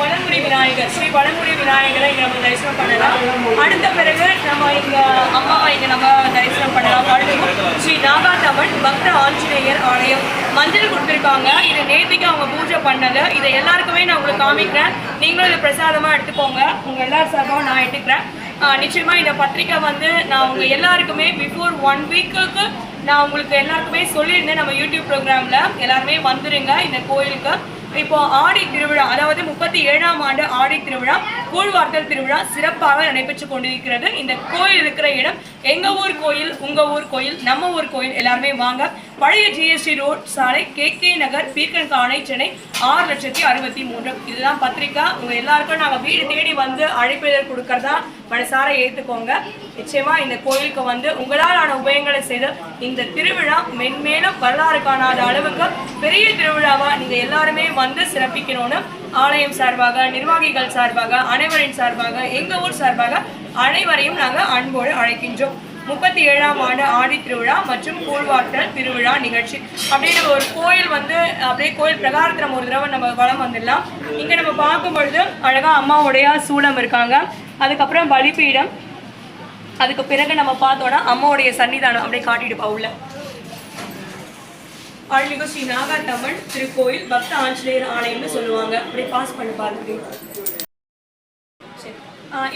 வளமுறை விநாயகர் ஸ்ரீ வளமுறை விநாயகரை இங்க நம்ம தரிசனம் பண்ணலாம். அடுத்த பிறகு நம்ம இங்க அம்மாவை இங்க நம்ம தரிசனம் பண்ணலாம். அடுத்து ஸ்ரீ நாகாத்தம்மன் பக்த ஆஞ்சநேயர் ஆலயம். மஞ்சள் கொடுத்துருக்காங்க. இதை நேத்திக்கு அவங்க பூஜை பண்ணது இதை எல்லாருக்குமே நான் உங்களுக்கு காமிக்கிறேன். நீங்களும் இதை பிரசாதமா எடுத்துக்கோங்க. உங்க எல்லா சார்பாகவும் நான் எடுத்துக்கிறேன். நிச்சயமாக நிச்சயமா இந்த பத்திரிக்கை வந்து நான் உங்க எல்லாருக்குமே பிஃபோர் ஒன் வீக்குக்கு நான் உங்களுக்கு எல்லாருக்குமே சொல்லியிருந்தேன். நம்ம யூடியூப் ப்ரோக்ராமில் எல்லாருமே வந்துருங்க இந்த கோயிலுக்கு. இப்போ ஆடி திருவிழா அதாவது முப்பத்தி ஏழாம் ஆண்டு ஆடி திருவிழா கூழ்வார்த்தல் திருவிழா சிறப்பாக நடைபெற்று கொண்டிருக்கிறது. இந்த கோயில் இருக்கிற இடம் எங்க ஊர் கோயில் உங்க ஊர் கோயில் நம்ம ஊர் கோயில் எல்லாருமே வாங்க. பழைய ஜிஎஸ்டி ரோட் சாலை கே கே நகர் பீர்க்கன்கானை சென்னை ஆறு லட்சத்தி அறுபத்தி மூன்று. இதுதான் பத்திரிக்கா. உங்க எல்லாருக்கும் நாங்க வீடு தேடி வந்து அழைப்பிதழ் கொடுக்கறதா மனசார ஏத்துக்கோங்க. நிச்சயமா இந்த கோயிலுக்கு வந்து உங்களால் ஆன உபயங்களை செய்து இந்த திருவிழா மென்மேலும் வரலாறு காணாத அளவுக்கு பெரிய திருவிழாவா நீங்க எல்லாருமே வந்து சிறப்பிக்கணும்னு ஆலயம் சார்பாக நிர்வாகிகள் சார்பாக அனைவரின் சார்பாக எங்க ஊர் சார்பாக அனைவரையும் நாங்கள் அன்போடு அழைக்கின்றோம். முப்பத்தி ஏழாம் ஆண்டு ஆடி திருவிழா மற்றும் கூழ்வார்த்தல் திருவிழா நிகழ்ச்சி. அப்படியே நம்ம ஒரு கோயில் வந்து அப்படியே கோயில் பிரகாரத்தில் நம்ம ஒரு தடவை நம்ம வளம் வந்துடலாம். இங்கே நம்ம பார்க்கும் பொழுது அழகா அம்மாவுடைய சூலம் இருக்காங்க. அதுக்கப்புறம் வலிப்பீடம் அதுக்கு பிறகு நம்ம பார்த்தோன்னா அம்மாவுடைய சன்னிதானம் அப்படியே காட்டிட்டு உள்ள. அருள்மிகு ஸ்ரீ நாகாத்தம்மன் திருக்கோயில் பக்த ஆஞ்சநேயர் ஆலயம்னு சொல்லுவாங்க. அப்படியே பாஸ் பண்ணி பாருங்க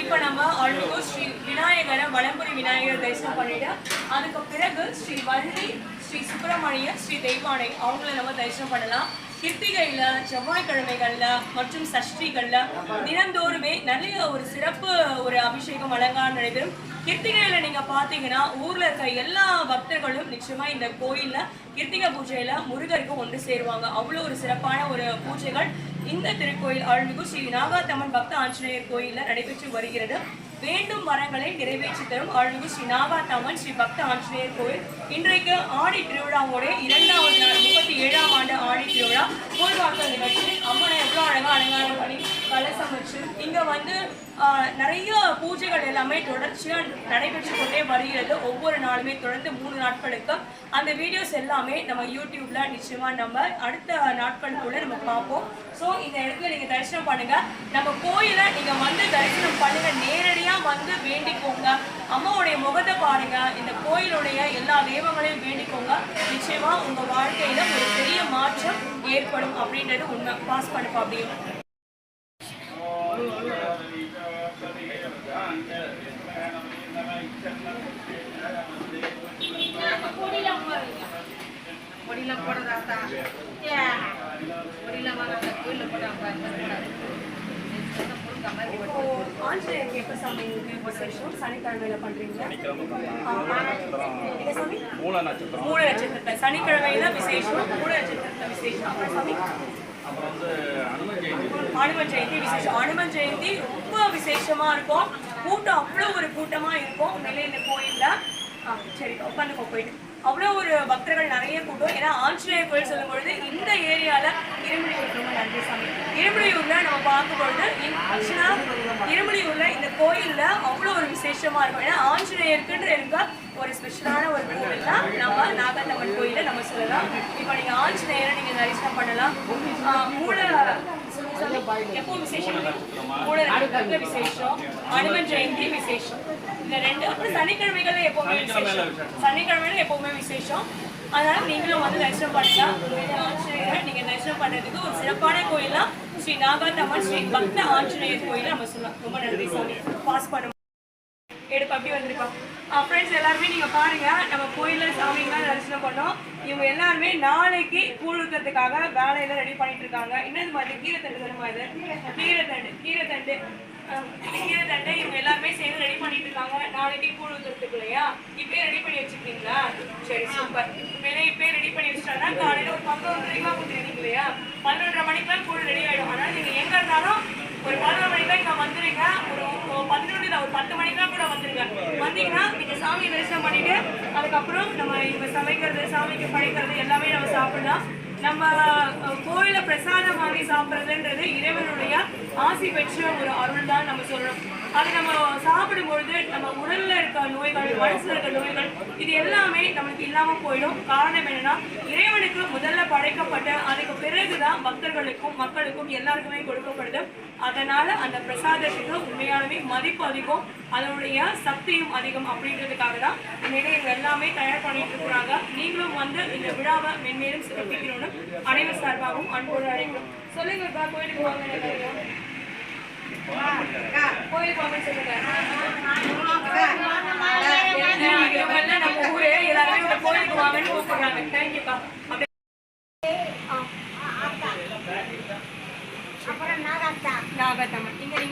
இப்போ நம்ம அருள்மிகு ஸ்ரீ விநாயகரை வலம்புரி விநாயகர் தரிசனம் பண்ணிட்டு அதுக்கு பிறகு ஸ்ரீ வள்ளி ஸ்ரீ சுப்பிரமணியர் ஸ்ரீ தெய்வானை அவங்கள நம்ம தரிசனம் பண்ணலாம். கிருத்திகையில செவ்வாய்க்கிழமைகள்ல மற்றும் சஷ்டிகள்ல தினந்தோறுமே நிறைய ஒரு சிறப்பு ஒரு அபிஷேகம் அலங்காரம் நடைபெறும். கிருத்திகையில நீங்க பாத்தீங்கன்னா ஊர்ல இருக்க எல்லா பக்தர்களும் நிச்சயமா இந்த கோயில்ல கிருத்திகை பூஜையில முருகருக்கு ஒன்று சேருவாங்க. அவ்வளோ ஒரு சிறப்பான ஒரு பூஜைகள் இந்த திருக்கோயில் அருள்மிகு ஸ்ரீ நாகாத்தம்மன் பக்த ஆஞ்சநேயர் கோயில்ல நடைபெற்று வருகிறது. வேண்டும் வரங்களை நிறைவேற்றி தரும் அருள்மிகு ஸ்ரீ நாகாத்தம்மன் ஸ்ரீ பக்த ஆஞ்சநேயர் கோயில். இன்றைக்கு ஆடி திருவிழாவோட இரண்டாவது நாள் முப்பத்தி ஏழாம் ஆண்டு ஆடி திருவிழா கோல்வாக்க நிகழ்ச்சி. அம்மனை எவ்வளோ அழகாக அலங்காரம் பண்ணி கலசம் வச்சு இங்கே வந்து நிறைய பூஜைகள் எல்லாமே தொடர்ச்சியாக நடைபெற்று கொண்டே வருகிறது. ஒவ்வொரு நாளுமே தொடர்ந்து மூணு நாட்களுக்கு. அந்த வீடியோஸ் எல்லாமே நம்ம யூடியூப்ல நிச்சயமா நம்ம அடுத்த நாட்களுக்குள்ள நம்ம பார்ப்போம். ஸோ இந்த இடத்துல நீங்க தரிசனம் பண்ணுங்க. நம்ம கோயிலை நீங்க வந்து தரிசனம் பண்ணுங்க. நேரடியாக வந்து வேண்டிக்கோங்க. அம்மாவுடைய முகத்தை பாருங்க. இந்த கோயிலுடைய எல்லா தெய்வங்களையும் வேண்டிக்கோங்க. நிச்சயமா உங்க வாழ்க்கையில ஒரு பெரிய மாற்றம் ஏற்படும் அப்படின்றது உண்மை. பாஸ் பண்ணுப்பா அப்படியும் பொடியெல்லாம் போடுறதா பொடியெல்லாம் வாங்க கோயிலில் முழுக்க மாதிரி இப்போ ஆஞ்சநேயருக்கு எப்போ சாமி விசேஷம்? சனிக்கிழமையில பண்றீங்க மூல நட்சத்திரம். மூல நட்சத்திரத்தை சனிக்கிழமையில விசேஷம் மூல விசேஷம். அப்புறம் சாமி? அனுமன் ஜெயந்தி. விசேஷம். அனுமன் ஜெயந்தி ரொம்ப விசேஷமா இருக்கும். கூட்டம் அவ்வளோ ஒரு கூட்டமா இருக்கும். உண்மையிலே இந்த கோயில்ல. சரி உட்காந்துக்கோ போயிட்டு. அவ்வளோ ஒரு பக்தர்கள் நிறைய கூட்டம். ஏன்னா ஆஞ்சநேயர் கோயில் சொல்லும் பொழுது இந்த ஏரியால இரும்புலியூர் ரொம்ப நன்றி சாமி. இரும்புலியூர்ல நம்ம பார்க்கும் பொழுது ஆக்சுவலா இந்த கோயில்ல அவ்வளோ ஒரு விசேஷமா இருக்கும். ஏன்னா ஆஞ்சநேயருக்குன்ற இருக்க ஒரு ஸ்பெஷலான ஒரு கோவில் தான் நம்ம நாகத்தம்மன் கோயில நம்ம சொல்லலாம். இப்போ நீங்க ஆஞ்சநேயரை நீங்க தரிசனம் பண்ணலாம். மூல எப்போ விசேஷம்? மூல விசேஷம் அனுமன் ஜெயந்தி விசேஷம். இந்த ரெண்டு அப்புறம் சனிக்கிழமைகள் எப்பவுமே விசேஷம். சனிக்கிழமையில எப்பவுமே விசேஷம். அதனால நீங்களும் வந்து தரிசனம் பண்ணலாம். ஆஞ்சநேயரை நீங்க தரிசனம் பண்றதுக்கு ஒரு சிறப்பான கோயிலா ஸ்ரீ நாகாத்தம்மன் ஸ்ரீ பக்த ஆஞ்சநேயர் கோயில நம்ம சொல்லலாம். ரொம்ப நன்றி சாமி. பாஸ் பண்ண எடுப்பு அப்படி வந்திருக்கோம். ஃப்ரெண்ட்ஸ் எல்லாருமே நீங்கள் பாருங்க. நம்ம கோயிலில் சாமிங்கெல்லாம் தரிசனம் பண்ணோம். இவங்க எல்லாருமே நாளைக்கு கூழுக்கிறதுக்காக வேலையெல்லாம் ரெடி பண்ணிட்டு இருக்காங்க என்னது மாதிரி கீரைத்தண்டு தருமா இது? கீரைத்தண்டு கீரைத்தண்டு கீரைத்தண்டை இவங்க எல்லாருமே சேர்ந்து ரெடி பண்ணிட்டு இருக்காங்க நாளைக்கு கூழ் ஊத்துறதுக்கு இல்லையா? இப்பயே ரெடி பண்ணி வச்சுருக்கீங்களா? சரி சூப்பர் மேலே இப்பயே ரெடி பண்ணி வச்சிட்டாங்கன்னா காலையில் ஒரு பதினொன்றரைக்கா கொடுத்துருக்கீங்க இல்லையா? பன்னெண்டரை மணிக்கெல்லாம் கூழ் ரெடி ஆயிடும். ஆனா நீங்கள் எங்கே இருந்தாலும் ஒரு பதினொரு மணிக்கு இங்க வந்துருங்க ஒரு ஒரு பதினொன்று ஒரு பத்து மணிக்கெல்லாம் கூட வந்துருங்க வந்தீங்கன்னா நீங்கள் சாமியை தரிசனம் பண்ணிட்டு அதுக்கப்புறம் நம்ம இப்போ சமைக்கிறது சாமிக்கு படைக்கிறது எல்லாமே நம்ம சாப்பிடலாம். நம்ம கோயிலை பிரசாதம் வாங்கி சாப்பிட்றதுன்றது இறைவனுடைய ஆசி பெற்ற ஒரு அருள் தான் நம்ம சொல்லணும். அது நம்ம சாப்பிடும் பொழுது நம்ம உடல்ல இருக்க நோய்கள் மனசுல இருக்க நோய்கள் இது எல்லாமே நமக்கு இல்லாம போயிடும். காரணம் என்னன்னா இறைவனுக்கு முதல்ல படைக்கப்பட்ட அதுக்கு பிறகுதான் பக்தர்களுக்கும் மக்களுக்கும் எல்லாருக்குமே கொடுக்கப்படுது. அதனால அந்த பிரசாதத்துக்கு உண்மையாலுமே மதிப்பு அதிகம் அதனுடைய சக்தியும் அதிகம் அப்படின்றதுக்காக தான் இந்த எல்லாமே தயார் பண்ணிட்டு இருக்கிறாங்க. நீங்களும் வந்து இந்த விழாவை மென்மேலும் சிறப்பிக்கணும்னு அனைவர் சார்பாகவும் அன்போடு அழைக்கிறோம். சொல்லுங்க கோயிலுக்கு வாங்க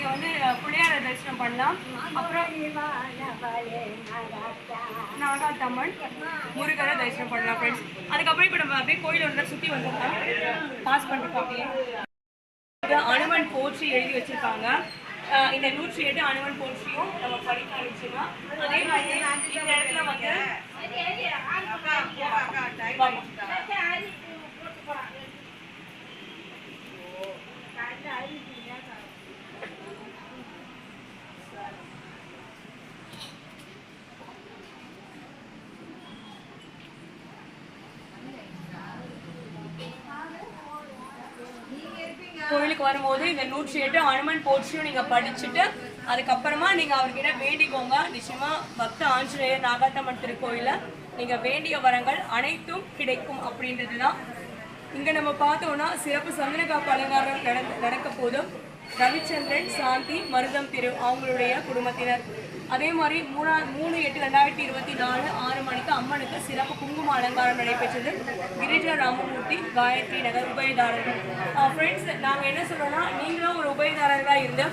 வந்து தரிசனம் பண்ணலாம் அப்புறம் நாகாத்தம்மன் முருகரை தரிசனம் பண்ணலாம் ஃப்ரெண்ட்ஸ் அதுக்கப்புறம் இப்போ நம்ம அப்படியே கோயில் ஒன்று சுற்றி வந்துடலாம் பாஸ் பண்ணிருக்கோம் அப்படியே அனுமன் போற்றி எழுதி வச்சிருக்காங்க இந்த நூற்றி எட்டு அனுமன் போற்றியும் நம்ம படிக்க ஆரம்பிச்சிடலாம் அதே மாதிரி இந்த இடத்துல வந்து வாங்க. கோயிலுக்கு வரும்போது இந்த நூற்றி எட்டு அனுமன் போற்றியும் நீங்க படிச்சுட்டு அதுக்கப்புறமா நீங்க அவர்கிட்ட வேண்டிக்கோங்க. நிச்சயமா பக்த ஆஞ்சநேயர் நாகாத்தம்மன் திருக்கோயில நீங்க வேண்டிய வரங்கள் அனைத்தும் கிடைக்கும் அப்படின்றது தான் இங்க நம்ம பார்த்தோம்னா சிறப்பு சந்தனக்காப்பு அலங்காரம் நடந்து நடக்க போதும். ரவிச்சந்திரன் சாந்தி மருதம் திரு அவங்களுடைய குடும்பத்தினர். அதே மாதிரி மூணா மூணு எட்டு ரெண்டாயிரத்தி இருபத்தி நாலு ஆறு மணிக்கு அம்மனுக்கு சிறப்பு குங்கும அலங்காரம் நடைபெற்றது. கிரிஜா ராமமூர்த்தி காயத்ரி நகர் உபயதாரர்கள். ஃப்ரெண்ட்ஸ் நாங்கள் என்ன சொல்றோம்னா நீங்களும் ஒரு உபயதாரர்களாக இருந்து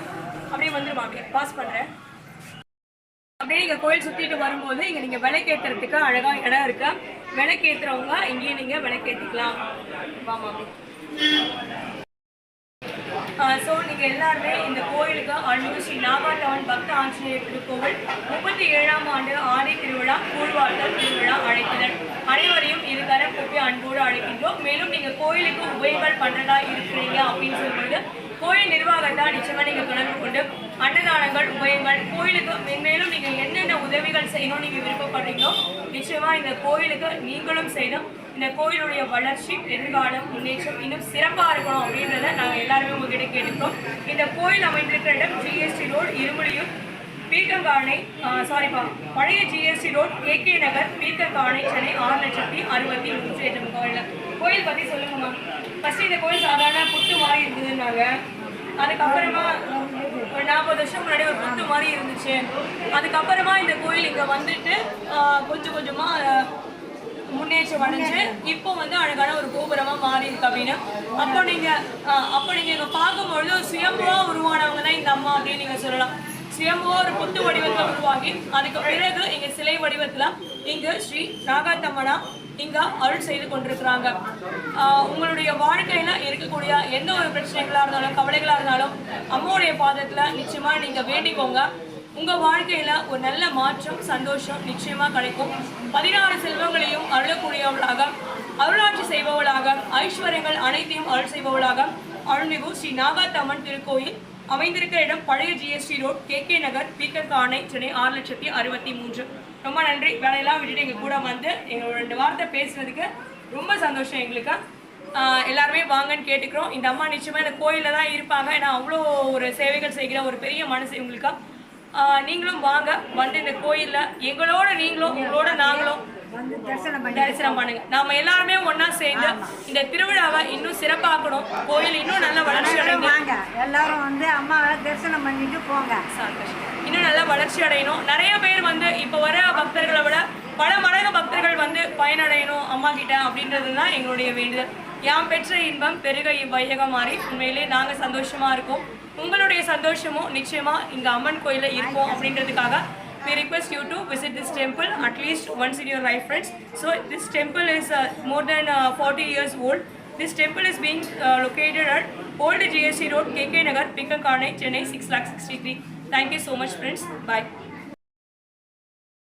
அப்படியே வந்துருமா அப்படியே பாஸ் பண்ணுறேன் அப்படியே நீங்கள் கோயில் சுற்றிட்டு வரும்போது இங்கே நீங்கள் விளக்கேற்றுறதுக்கு அழகாக இடம் இருக்கு. விளக்கேற்றுறவங்க இங்கேயே நீங்கள் விளக்கேற்றிக்கலாம் வாமா ஸோ நீங்கள் எல்லாருமே இந்த கோயிலுக்கு அன்னூர் ஸ்ரீ நாகாட்டவன் பக்த ஆஞ்சநேயர் திருக்கோவில் முப்பத்தி ஏழாம் ஆண்டு ஆடை திருவிழா கூழ்வாழ்த்தல் திருவிழா அழைக்குதல் அனைவரையும் இது கரம் கூப்பி அன்போடு அழைக்கின்றோம். மேலும் நீங்கள் கோயிலுக்கு உபயோகங்கள் பண்ணுறதா இருக்கிறீங்க அப்படின்னு சொல்லும்போது கோயில் நிர்வாகத்தால் நிச்சயமாக நீங்கள் தொடர்பு கொண்டு அன்னதானங்கள் உபயங்கள் கோயிலுக்கு மென்மேலும் நீங்கள் என்னென்ன உதவிகள் செய்யணும் நீங்கள் விருப்பப்படுறீங்களோ நிச்சயமாக இந்த கோயிலுக்கு நீங்களும் செய்தும் இந்த கோயிலுடைய வளர்ச்சி எதிர்காலம் முன்னேற்றம் இன்னும் சிறப்பாக இருக்கணும் அப்படின்றத நாங்கள் எல்லாருமே உங்ககிட்ட கேட்டுக்கிறோம். இந்த கோயில் அமைந்திருக்கிற இடம் ஜிஎஸ்டி ரோடு இருமலியூர் பீர்க்கங்கானை சாரிப்பா பழைய GST road K Nagar Peerkankanai Chennai ஆறு லட்சத்தி அறுபத்தி மூன்று எட்டு கோயில் கோயில் பற்றி சொல்லுங்கம்மா ஃபர்ஸ்ட் இந்த கோயில் சாதாரண புத்து மாதிரி இருந்ததுன்னாங்க. அதுக்கப்புறமா ஒரு நாற்பது வருஷம் முன்னாடி ஒரு புத்து மாதிரி இருந்துச்சு. அதுக்கப்புறமா இந்த கோயில் இங்கே வந்துட்டு ஆஹ், கொஞ்சம் கொஞ்சமாக முன்னேற்றம் அடைஞ்சு இப்போ வந்து அழகான ஒரு கோபுரமா மாறி இருக்கு அப்படின்னு. அப்போ நீங்க அப்போ நீங்க இங்க பார்க்கும்பொழுது சுயம்புவா உருவானவங்க தான் இந்த அம்மா அப்படின்னு நீங்க சொல்லலாம். சுயம்புவா ஒரு புத்து வடிவத்துல உருவாகி அதுக்கு பிறகு இங்க சிலை வடிவத்துல இங்க ஸ்ரீ நாகாத்தம்மனா இங்க அருள் செய்து கொண்டிருக்கிறாங்க. உங்களுடைய வாழ்க்கையில இருக்கக்கூடிய எந்த ஒரு பிரச்சனைகளா இருந்தாலும் கவலைகளா இருந்தாலும் அம்மாவுடைய பாதத்துல நிச்சயமா நீங்க வேண்டிக்கோங்க. உங்கள் வாழ்க்கையில் ஒரு நல்ல மாற்றம் சந்தோஷம் நிச்சயமாக கிடைக்கும். பதினாறு செல்வங்களையும் அருளக்கூடியவளாக அருளாட்சி செய்பவளாக ஐஸ்வர்யங்கள் அனைத்தையும் அருள் செய்பவளாக அருள்மிகு ஸ்ரீ நாகாத்தம்மன் திருக்கோயில் அமைந்திருக்கிற இடம் பழைய GST road K K Nagar Peerkankanai Chennai ஆறு லட்சத்தி அறுபத்தி மூன்று. ரொம்ப நன்றி. வேலையெல்லாம் விட்டுட்டு எங்கள் கூட வந்து எங்களோட ரெண்டு வார்த்தை பேசுனதுக்கு ரொம்ப சந்தோஷம் எங்களுக்கு. எல்லாருமே வாங்கன்னு கேட்டுக்கிறோம். இந்த அம்மா நிச்சயமாக இந்த கோயிலில் தான் இருப்பாங்க. ஏன்னா அவ்வளோ ஒரு சேவைகள் செய்கிற ஒரு பெரிய மனசு இவங்களுக்கு. நீங்களும் வாங்க. வந்து இந்த கோயில்ல எங்களோட நீங்களும் உங்களோட நாங்களும் வந்து தரிசனம் பண்ணி தரிசனம் பண்ணுங்க. நாம எல்லாருமே ஒண்ணா சேர்ந்து இந்த திருவிழாவை இன்னும் சிறப்பாக்கணும். கோயில் இன்னும் நல்ல வளர்ச்சி வாங்க. எல்லாரும் வந்து அம்மாவை தரிசனம் பண்ணிட்டு போங்க. சந்தோஷம். இன்னும் நல்ல வளர்ச்சி அடையணும். நிறைய பேர் வந்து இப்போ வர பக்தர்களை விட பல மடங்கு பக்தர்கள் வந்து பயனடையணும் அம்மா கிட்ட அப்படின்றது தான் எங்களுடைய வேண்டுதல். யாம் பெற்ற இன்பம் பெருக இவ்வையகம் மாறி. உண்மையிலே நாங்க சந்தோஷமா இருக்கோம். உங்களுடைய சந்தோஷமும் நிச்சயமா இங்க அம்மன் கோயில்ல இருப்போம் அப்படின்றதுக்காக we request you to visit this temple at least once in your life friends so this temple is uh, more than uh, 40 years old this temple is being uh, located at old gsc road kk nagar pikankarnai chennai 6 lakh 63 thank you so much friends bye